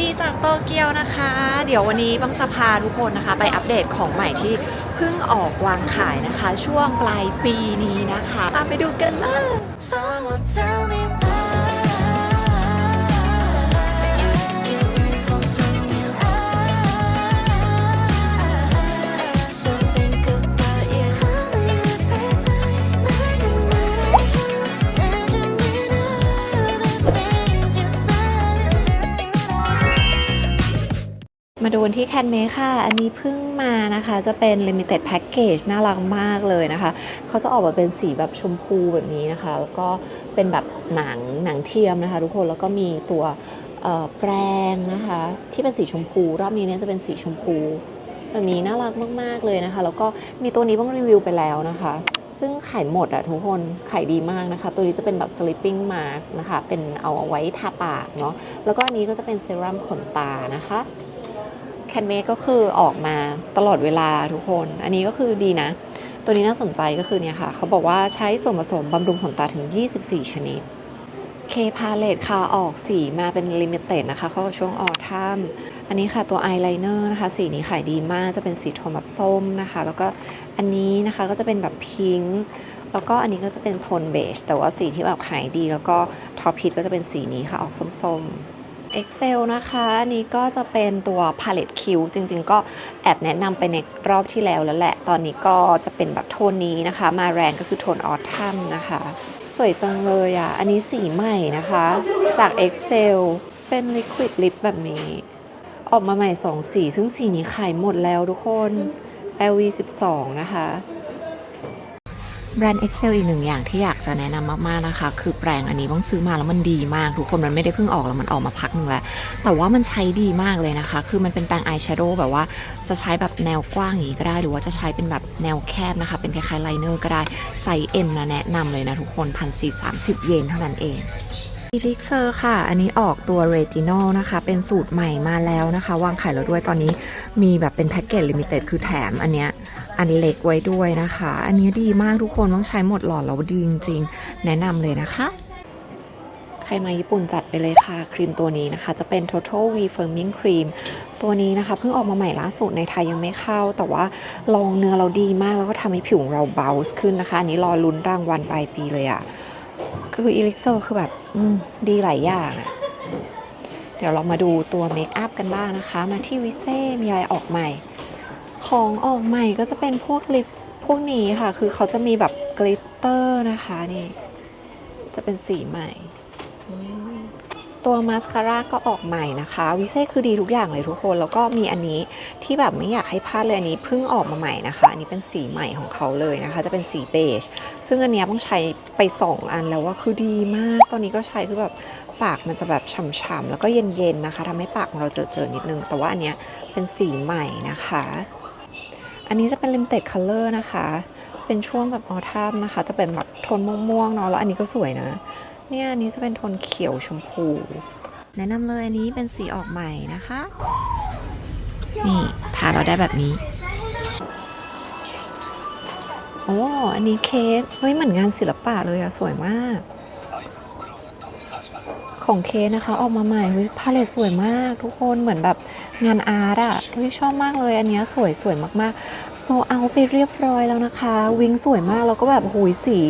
ดีจากโตเกียวนะคะ เดี๋ยววันนี้บังจะพาทุกคนนะคะ ไปอัปเดตของใหม่ที่เพิ่งออกวางขายนะคะ ช่วงปลายปีนี้นะคะ ตามไปดูกันเลย มาดูที่แคนเมค่ะ อันนี้เพิ่งมานะคะ จะเป็น limited package น่ารักมากเลยนะคะ เขาจะออกมาเป็นสีแบบชมพูแบบนี้นะคะ แล้วก็เป็นแบบหนังหนังเทียมนะคะ ทุกคน แล้วก็มีตัวแปรงนะคะ ที่เป็นสีชมพู รอบนี้เนี่ยจะเป็นสีชมพู แบบนี้น่ารักมาก ๆ เลยนะคะ แล้วก็มีตัวนี้บ้างรีวิวไปแล้วนะคะ ซึ่งขายหมดอะทุกคนขายดีมากนะคะ ตัวนี้จะเป็นแบบ sleeping mask นะคะ เป็นเอาเอาไว้ทาปากเนาะ แล้วก็อันนี้ก็จะเป็นเซรั่มขนตานะคะ แคนเมกก็คือออกมาตลอดเวลาทุกคน อันนี้ก็คือดีนะ ตัวนี้น่าสนใจก็คือเนี่ยค่ะ เขาบอกว่าใช้ส่วนผสมบำรุงขนตาถึง 24 ชนิด เคพาเลตค่ะ ออกสีมาเป็นลิมิเต็ดนะคะ เข้าช่วงออทัมอันนี้ค่ะตัวอายไลเนอร์นะคะ สีนี้ขายดีมากจะเป็นสีโทนแบบส้มนะคะ แล้วก็อันนี้นะคะก็จะเป็นแบบพิงค์แล้วก็อันนี้ก็จะเป็นโทนเบจแต่ว่าสีที่แบบขายดี แล้วก็ท็อปฮิตก็จะเป็นสีนี้ค่ะออกส้มๆ Excel นะคะอันนี้ก็จะเป็นตัว Palette Q จริงๆ ก็แอบแนะนำไปในรอบที่แล้วแล้วแหละ ตอนนี้ก็จะเป็นแบบโทนนี้นะคะ มาแรงก็คือโทนออทัมนะคะ สวยจังเลยอะ อันนี้สีใหม่นะคะ จาก Excel เป็น Liquid Lip แบบนี้ ออกมาใหม่ 2 สี ซึ่งสีนี้ขายหมดแล้วทุกคน LV 12 นะคะ แบรนด์ Excel อีกหนึ่งอย่างที่อยากจะแนะนำมากๆนะคะ คือแปรงอันนี้ต้องซื้อมาแล้วมันดีมาก ทุกคนมันไม่ได้เพิ่งออกแล้วมันออกมาพักหนึ่งแล้ว แต่ว่ามันใช้ดีมากเลยนะคะ คือมันเป็นแปรงอายแชโดว์แบบว่าจะใช้แบบแนวกว้างอย่างนี้ก็ได้ หรือว่าจะใช้เป็นแบบแนวแคบนะคะ เป็นคล้ายๆไลเนอร์ก็ได้ไซส์ M นะแนะนำเลยนะทุกคนพันสี่สามสิบเยนเท่านั้นเองอีลิกเซอร์ค่ะ อันนี้ออกตัวเรตินอลนะคะ เป็นสูตรใหม่มาแล้วนะคะ วางขายแล้วด้วยตอนนี้มีแบบเป็นแพ็กเกจลิมิเต็ดคือแถมอันเนี้ย อันเล็กไว้ด้วยนะคะ อันนี้ดีมากทุกคนต้องใช้หมดหลอดแล้วดีจริงๆ แนะนำเลยนะคะ ใครมาญี่ปุ่นจัดไปเลยค่ะ ครีมตัวนี้นะคะ จะเป็น Total V Firming Cream ตัวนี้นะคะเพิ่งออกมาใหม่ล่าสุดในไทยยังไม่เข้า แต่ว่าลองเนื้อเราดีมากแล้วก็ทำให้ผิวของเราเบาส์ขึ้นนะคะ อันนี้รอลุ้นรางวัลปลายปีเลยอะ่ะคืออีลิกเซอร์คือแบบดีหลายอย่างอะเดี๋ยวเรามาดูตัวเมคอัพกันบ้างนะคะ มาที่วิเซ่มีอะไรออกใหม่ ของออกใหม่ก็จะเป็นพวกลิปพวกนี้ค่ะ คือเขาจะมีแบบกลิตเตอร์นะคะนี่ จะเป็นสีใหม่ ตัวมาสคาร่าก็ออกใหม่นะคะ วิเซ่คือดีทุกอย่างเลยทุกคน แล้วก็มีอันนี้ที่แบบไม่อยากให้พลาดเลย อันนี้เพิ่งออกมาใหม่นะคะ อันนี้เป็นสีใหม่ของเขาเลยนะคะ จะเป็นสีเบจ ซึ่งอันนี้ต้องใช้ไป 2 อันแล้วว่าคือดีมาก ตอนนี้ก็ใช้คือแบบปากมันจะแบบฉ่ำๆแล้วก็เย็นๆนะคะทำให้ปากของเราเจอๆนิดนึง แต่ว่าอันเนี้ยเป็นสีใหม่นะคะ อันนี้จะเป็น limited color นะคะ เป็นช่วงแบบออทัมนะคะ จะเป็นแบบโทนม่วงๆเนาะ แล้วอันนี้ก็สวยนะ เนี่ยอันนี้จะเป็นโทนเขียวชมพู แนะนำเลยอันนี้เป็นสีออกใหม่นะคะ นี่ทาเราได้แบบนี้ โอ้ อันนี้เคส เฮ้ยเหมือนงานศิลปะเลยอะสวยมาก ของเคสนะคะ ออกมาใหม่เฮ้ยพาเลตสวยมาก ทุกคน เหมือนแบบ งานอาร์ตอะเฮ้ยชอบมากเลยอันเนี้ยสวยสวยมากๆ โซเอาไปเรียบร้อยแล้วนะคะ วิงสวยมากแล้วก็แบบโหุยสี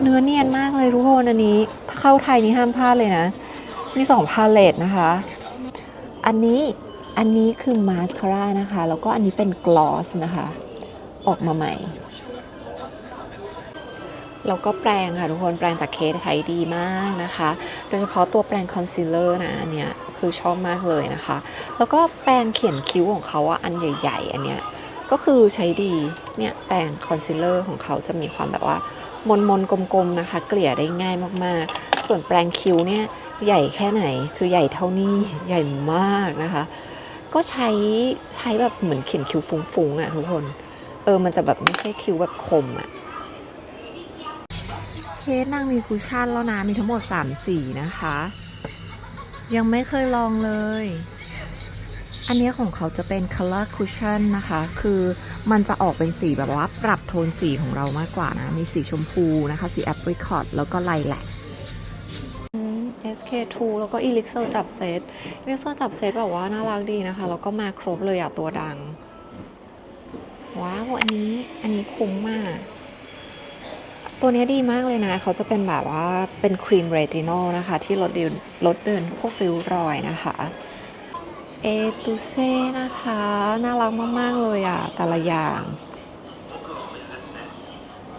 เนื้อเนียนมากเลยทุกคนอันนี้ ถ้าเข้าไทยนี่ห้ามพลาดเลยนะ มีสองพาเลตนะคะ อันนี้อันนี้คือมาสคาร่านะคะ แล้วก็อันนี้เป็นกลอสนะคะ ออกมาใหม่แล้วก็แปรงค่ะทุกคนแปรงจากเคสใช้ดีมากนะคะ โดยเฉพาะตัวแปรงคอนซีลเลอร์นะอันเนี้ย คือชอบมากเลยนะคะ แล้วก็แปรงเขียนคิ้วของเขาอะอันใหญ่ ๆ อันเนี้ยก็คือใช้ดีเนี่ยแปรงคอนซีลเลอร์ของเขาจะมีความแบบว่ามนมนๆกลมๆนะคะ เกลี่ยได้ง่ายมากๆ ส่วนแปรงคิ้วเนี่ยใหญ่แค่ไหนคือใหญ่เท่านี้ใหญ่มากนะคะ ก็ใช้ใช้แบบเหมือนเขียนคิ้วฟุ้งๆอะทุกคนเออมันจะแบบไม่ใช่คิ้วแบบคมอะเคสนางมีคุชชั่นแล้วนะมีทั้งหมด 3 สีนะคะ ยังไม่เคยลองเลย อันนี้ของเขาจะเป็น color cushion นะคะ คือมันจะออกเป็นสีแบบว่าปรับโทนสีของเรามากกว่านะ มีสีชมพูนะคะ สี apricot แล้วก็ไลแลกส SK2 แล้วก็ Elixir จับเซต Elixir จับเซตแบบว่าน่ารักดีนะคะ แล้วก็มาครบเลยอะตัวดัง ว้าว อันนี้ อันนี้คุ้มมาก ตัวนี้ดีมากเลยนะ เขาจะเป็นแบบว่าเป็นครีมเรตินอลนะคะ ที่ลดเดินลดเดินพวกริ้วรอยนะคะเอตูเซ่นะคะ น่ารักมาก ๆ เลยอะแต่ละอย่าง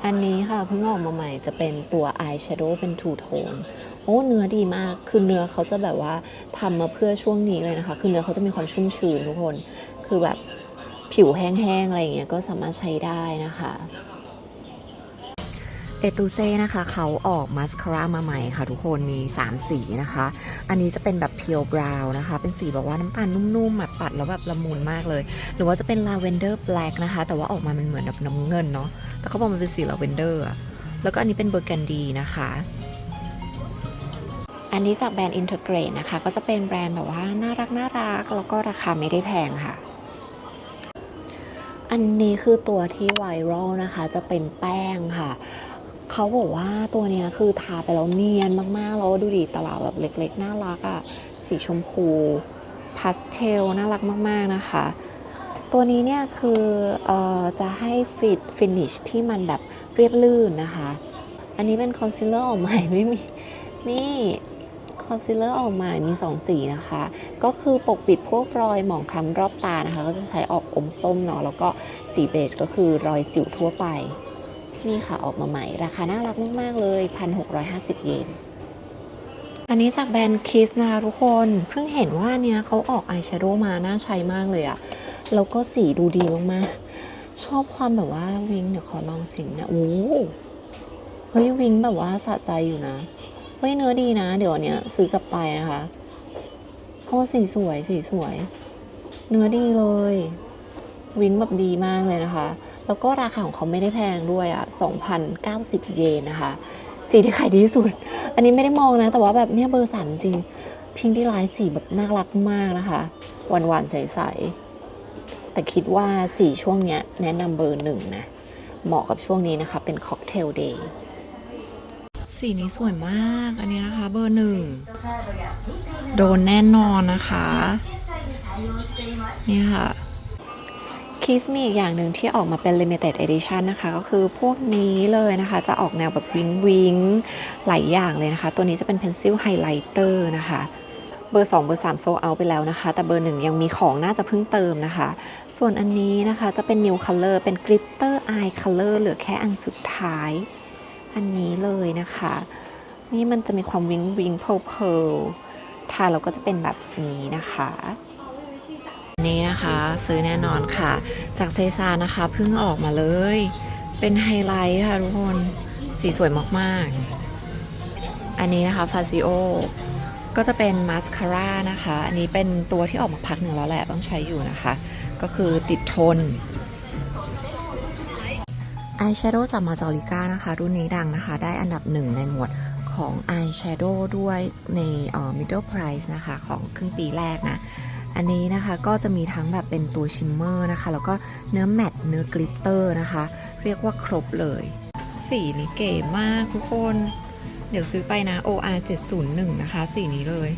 อันนี้ค่ะเพิ่งออกมาใหม่จะเป็นตัวอายแชโดว์เป็นทูโทนโอ้เนื้อดีมาก คือเนื้อเขาจะแบบว่าทำมาเพื่อช่วงนี้เลยนะคะ คือเนื้อเขาจะมีความชุ่มชื้นทุกคน คือแบบผิวแห้ง ๆ อะไรอย่างเงี้ยก็สามารถใช้ได้นะคะ เอตูเซ่นะคะเขาออกมาสคาร่ามาใหม่ค่ะทุกคนมี 3 สีนะคะ อันนี้จะเป็นแบบเพียวบราวน์นะคะ เป็นสีแบบว่าน้ำตาลนุ่มๆแบบปัดแล้วแบบละมุนมากเลย หรือว่าจะเป็นลาเวนเดอร์แบล็กนะคะ แต่ว่าออกมามันเหมือนแบบน้ำเงินเนาะแต่เขาบอกมันเป็นสีลาเวนเดอร์อะแล้วก็อันนี้เป็นเบอร์กันดีนะคะ อันนี้จากแบรนด์อินเทอร์เกรนะคะ ก็จะเป็นแบรนด์แบบว่าน่ารักน่ารักแล้วก็ราคาไม่ได้แพงค่ะอันนี้คือตัวที่ไวรัลนะคะ จะเป็นแป้งค่ะ เขาบอกว่าตัวเนี้ยคือทาไปแล้วเนียนมากๆ แล้วดูดิตลับแบบเล็ก ๆ น่ารักอะ่ะ สีชมพูพาสเทลน่ารักมาก ๆ นะคะ ตัวนี้เนี่ยคือออจะให้ฟิตฟินิชที่มันแบบเรียบลื่นนะคะ อันนี้เป็นคอนซีลเลอร์ออกใหม่ไม่มี นี่คอนซีลเลอร์ออกใหม่มี 2 สีนะคะ ก็คือปกปิดพวกรอยหมองคล้ำรอบตานะคะ ก็จะใช้ออกอมส้มเนาะแล้วก็สีเบจก็คือรอยสิวทั่วไป นี่ค่ะออกมาใหม่ ราคาน่ารักมาก ๆ เลย 1,650 เยน อันนี้จากแบรนด์คิสนะทุกคน เพิ่งเห็นว่าเนี้ยเขาออกอายแชโดว์มา น่าใช้มากเลยอะแล้วก็สีดูดีมาก ๆ ชอบความแบบว่าวิงเดี๋ยวขอลองสีนะโอ้เฮ้ยวิงแบบว่าสะใจอยู่นะ เฮ้ยเนื้อดีนะ เดี๋ยวเนี้ยซื้อกลับไปนะคะเพราะสีสวยสีสวย เนื้อดีเลย วิงแบบดีมากเลยนะคะ แล้วก็ราคาของเขาไม่ได้แพงด้วยอะ2,090 เยนนะคะ สีที่ขายดีที่สุด อันนี้ไม่ได้มองนะ แต่ว่าแบบเนี้ยเบอร์สามจริง พิงที่ลายสีแบบน่ารักมากนะคะ หวานๆใสๆ แต่คิดว่าสีช่วงเนี้ยแนะนำเบอร์หนึ่งนะ เหมาะกับช่วงนี้นะคะ เป็นค็อกเทลเดย์สีนี้สวยมาก อันนี้นะคะเบอร์หนึ่ง โดนแน่นอนนะคะ นี่ค่ะ คิสมีอีกอย่างหนึ่งที่ออกมาเป็น limited edition นะคะ ก็คือพวกนี้เลยนะคะ จะออกแนวแบบวิงวิงหลายอย่างเลยนะคะ ตัวนี้จะเป็น pencil highlighter นะคะเบอร์ 2 เบอร์ 3 โซเอาไปแล้วนะคะ แต่เบอร์ 1 ยังมีของน่าจะเพิ่งเติมนะคะ ส่วนอันนี้นะคะจะเป็น new color เป็น glitter eye color เหลือแค่อันสุดท้าย อันนี้เลยนะคะ นี่มันจะมีความวิงวิงเพลเพลทาแล้วก็จะเป็นแบบนี้นะคะ นี่นะคะ ซื้อแน่นอนค่ะ จากเซซานะคะเพิ่งออกมาเลย เป็นไฮไลท์ค่ะทุกคนสีสวยมากๆ อันนี้นะคะฟาซิโอก็จะเป็นมาสคาร่านะคะ อันนี้เป็นตัวที่ออกมาพักหนึ่งแล้วแหละต้องใช้อยู่นะคะ ก็คือติดทนอายแชโดว์จากมาจอริก้านะคะ รุ่นนี้ดังนะคะ ได้อันดับหนึ่งในหมวดของอายแชโดว์ด้วยใน middle price นะคะ ของครึ่งปีแรกนะ อันนี้นะคะก็จะมีทั้งแบบเป็นตัวชิมเมอร์นะคะ แล้วก็เนื้อแมตต์เนื้อกลิตเตอร์นะคะ เรียกว่าครบเลย สีนี้เก๋มากทุกคน เดี๋ยวซื้อไปนะ OR 701 นะคะ สีนี้เลย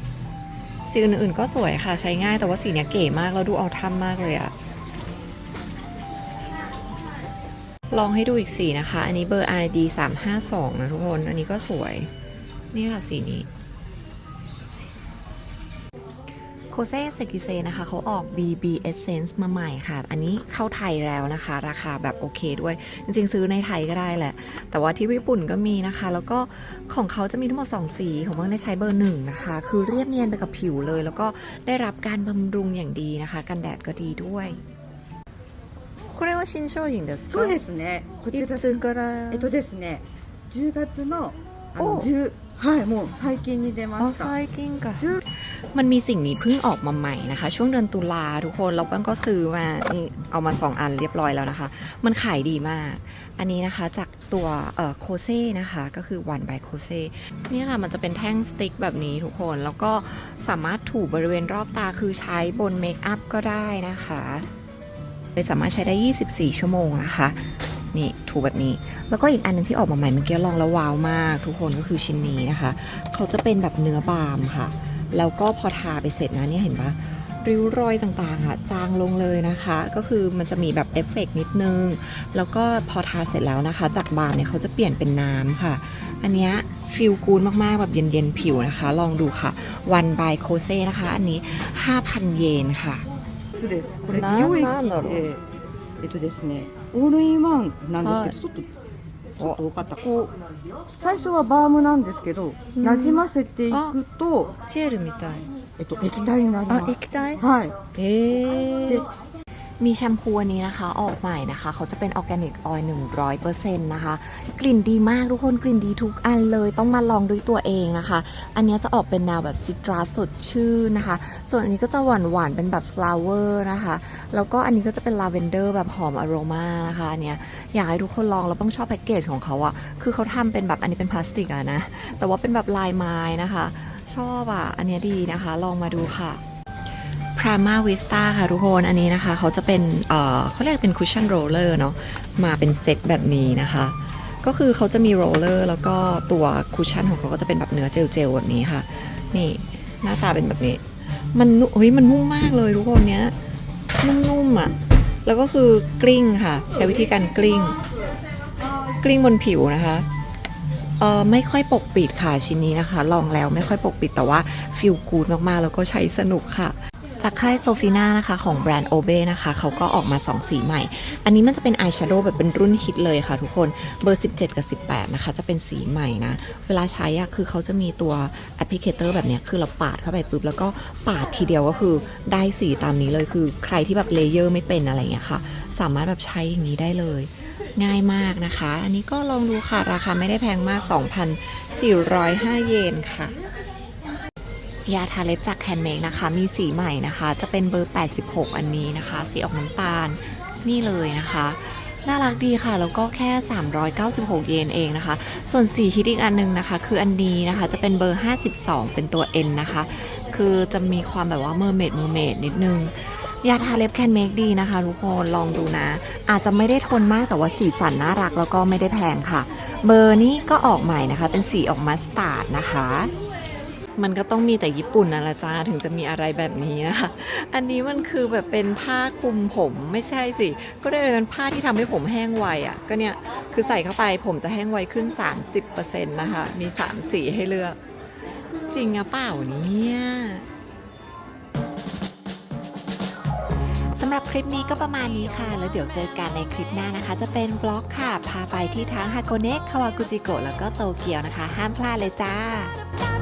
สีอื่นๆก็สวยค่ะใช้ง่ายแต่ว่าสีเนี้ยเก๋มากแล้วดูเอาทำมมากเลยอะลองให้ดูอีกสีนะคะ อันนี้เบอร์ RD 352นะทุกคน อันนี้ก็สวย นี่ค่ะสีนี้ โคเซ่เซกิเซนะคะเขาออก BB Essence มาใหม่ค่ะ อันนี้เข้าไทยแล้วนะคะ ราคาแบบโอเคด้วย จริงๆ ซื้อในไทยก็ได้แหละ แต่ว่าที่ญี่ปุ่นก็มีนะคะ แล้วก็ของเขาจะมีทั้งหมด 2 สี ของเพิ่งได้ใช้เบอร์หนึ่งนะคะ คือเรียบเนียนไปกับผิวเลย แล้วก็ได้รับการบำรุงอย่างดีนะคะ กันแดดก็ดีด้วยこれは新商品ですかそうですね。こちいら。つからえっとですね、10月のあおの10はいもう最近に出 อ๋อ ました。 最近か10 มันมีสิ่งนี้เพิ่งออกมาใหม่นะคะ ช่วงเดือนตุลาทุกคนเราเปิ้ลก็ซื้อมานี่เอามา 2 อันเรียบร้อยแล้วนะคะ มันขายดีมาก อันนี้นะคะจากตัวโคเซ่นะคะก็คือวันบายโคเซ่นี่ค่ะมันจะเป็นแท่งสติ๊กแบบนี้ทุกคนแล้วก็สามารถถูบริเวณรอบตาคือใช้บนเมคอัพก็ได้นะคะเลยสามารถใช้ได้ 24 ชั่วโมงนะคะนี่ถูแบบนี้ แล้วก็อีกอันหนึงที่ออกมาใหม่เมื่อกี้ลองแล้วว้าวมาก ทุกคนก็คือชิ้นนี้นะคะ เขาจะเป็นแบบเนื้อบาล์มค่ะ แล้วก็พอทาไปเสร็จนะเนี่ยเห็นปะริ้วรอยต่างๆอะจางลงเลยนะคะ ก็คือมันจะมีแบบเอฟเฟกต์นิดนึง แล้วก็พอทาเสร็จแล้วนะคะ จากบาล์มเนี่ยเขาจะเปลี่ยนเป็นน้ำค่ะ อันเนี้ยฟิลกูดมากๆ แบบเย็นๆ ผิวนะคะ ลองดูค่ะวันบายโคเซ่นะคะ อันนี้ 5,000 เยนค่ะ そうです。これな美容液なんだろうえーえっとですね、オールインワンなんですけど、はいちょっと 多かったこう最初はバームなんですけど、なじませていくとチエルみたい。えっと液体になります。液体？はい。え มีแชมพูอันนี้นะคะออกใหม่นะคะ เขาจะเป็นออร์แกนิกออยล์100%นะคะ กลิ่นดีมากทุกคนกลิ่นดีทุกอันเลยต้องมาลองด้วยตัวเองนะคะ อันนี้จะออกเป็นแนวแบบซิตรัสสดชื่นนะคะ ส่วนอันนี้ก็จะหวานหวานๆเป็นแบบฟลาวเวอร์นะคะ แล้วก็อันนี้ก็จะเป็นลาเวนเดอร์แบบหอมอโรมานะคะอันเนี้ยอยากให้ทุกคนลองแล้วต้องชอบแพ็กเกจของเขาอะคือเขาทำเป็นแบบอันนี้เป็นพลาสติกอะนะแต่ว่าเป็นแบบลายไม้นะคะ ชอบอะอันนี้ดีนะคะ ลองมาดูค่ะ Prima Vista ค่ะทุกคนอันนี้นะคะ เขาจะเป็นเอ่อเขาเรียกเป็น cushion roller เนาะมาเป็นเซตแบบนี้นะคะ ก็คือเขาจะมีโรลเลอร์แล้วก็ตัวคุชชั่นของเขาก็จะเป็นแบบเนื้อเจลๆแบบนี้ค่ะ นี่หน้าตาเป็นแบบนี้ มันเฮ้ยมันนุ่มมากเลยทุกคนเนี้ยนุ่มๆอะแล้วก็คือกลิ้งค่ะ ใช้วิธีการกลิ้ง กลิ้งบนผิวนะคะเออไม่ค่อยปกปิดค่ะชิ้นนี้นะคะ ลองแล้วไม่ค่อยปกปิดแต่ว่าฟิลกูดมากๆ แล้วก็ใช้สนุกค่ะ จากค่ายโซฟีนานะคะของแบรนด์โอเบนะคะเขาก็ออกมา 2 สีใหม่ อันนี้มันจะเป็นอายแชโดว์แบบเป็นรุ่นฮิตเลยค่ะทุกคนเบอร์ 17 กับ 18 นะคะ จะเป็นสีใหม่นะ เวลาใช้อะคือเขาจะมีตัวแอปพลิเคเตอร์แบบเนี้ยคือเราปาดเข้าไปปุ๊บ แล้วก็ปาดทีเดียวก็คือได้สีตามนี้เลยคือใครที่แบบเลเยอร์ไม่เป็นอะไรอย่างเงี้ยค่ะ สามารถแบบใช้อย่างนี้ได้เลย ง่ายมากนะคะ อันนี้ก็ลองดูค่ะราคาไม่ได้แพงมาก 2,405 เยนค่ะ ยาทาเล็บจากแคนเมกนะคะ มีสีใหม่นะคะ จะเป็นเบอร์ 86 อันนี้นะคะ สีออกน้ำตาลนี่เลยนะคะ น่ารักดีค่ะ แล้วก็แค่ 396 เยนเองนะคะ ส่วนสีฮิตอีกอันนึงนะคะ คืออันนี้นะคะจะเป็นเบอร์ 52 เป็นตัว N นะคะ คือจะมีความแบบว่าเมอร์เมดเมอร์เมดนิดนึงยาทาเล็บแคนเมกดีนะคะทุกคนลองดูนะ อาจจะไม่ได้ทนมากแต่ว่าสีสันน่ารักแล้วก็ไม่ได้แพงค่ะ เบอร์นี้ก็ออกใหม่นะคะ เป็นสีออกมัสตาร์ดนะคะ มันก็ต้องมีแต่ญี่ปุ่นนะละจ้าถึงจะมีอะไรแบบนี้นะคะ อันนี้มันคือแบบเป็นผ้าคลุมผมไม่ใช่สิ ก็ได้เลยเป็นผ้าที่ทำให้ผมแห้งไวอะ่ะ ก็เนี่ยคือใส่เข้าไปผมจะแห้งไวขึ้น 30%นะคะ มี 3 สีให้เลือก จริงอะเปล่าเนี่ยสำหรับคลิปนี้ก็ประมาณนี้ค่ะ แล้วเดี๋ยวเจอกันในคลิปหน้านะคะ จะเป็นบล็อกค่ะ พาไปที่ทั้งฮาโกเนะคาวากุจิโกะแล้วก็โตเกียวนะคะ ห้ามพลาดเลยจ้า「